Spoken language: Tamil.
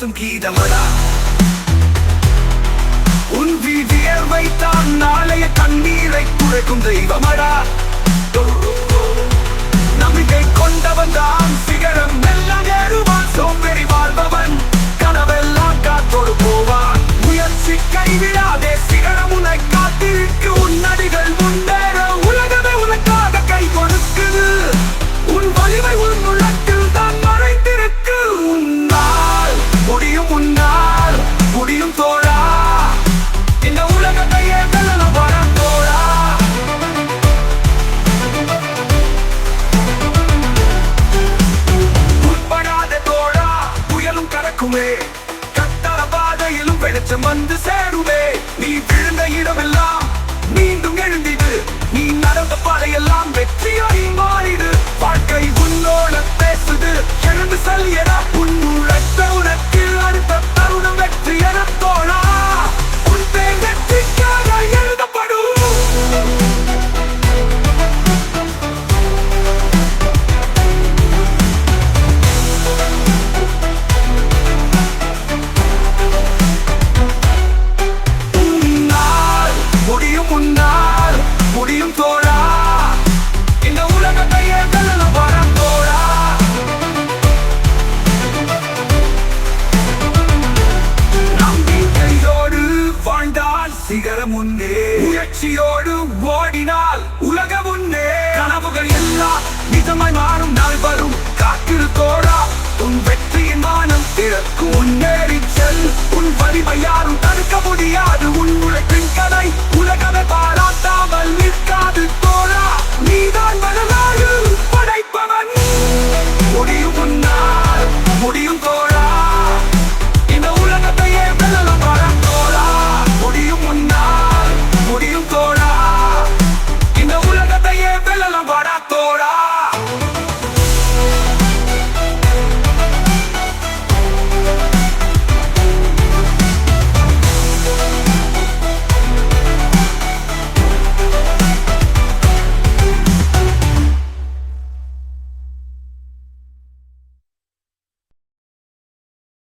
സംഗീതമടാ வந்து சேருமே. நீ விழுந்த இடமெல்லாம் மீண்டும் எழுந்திடு. நீ நடந்த பாதையெல்லாம் வெற்றியாய் மாறிடு. வாழ்க்கை உன்னோட பேசுது. எழுந்து சல்லியடா உன் உழைத்த சிகரம் உண்டே முயற்சியோடு ஓடினால் உலகம் உண்டே கனவுகள் எல்லாம் நிஜமாய் மாறும் நாள் வரும். காத்திருக்கோடா உன் வெற்றியின் மானம் திறக்கும். முன்னேறி செல் உன் வலிமை யாரும் தடுக்க முடியாது. உன் உழைப்பின் கதை உலகமே பாராட்டாமல் நிற்காது.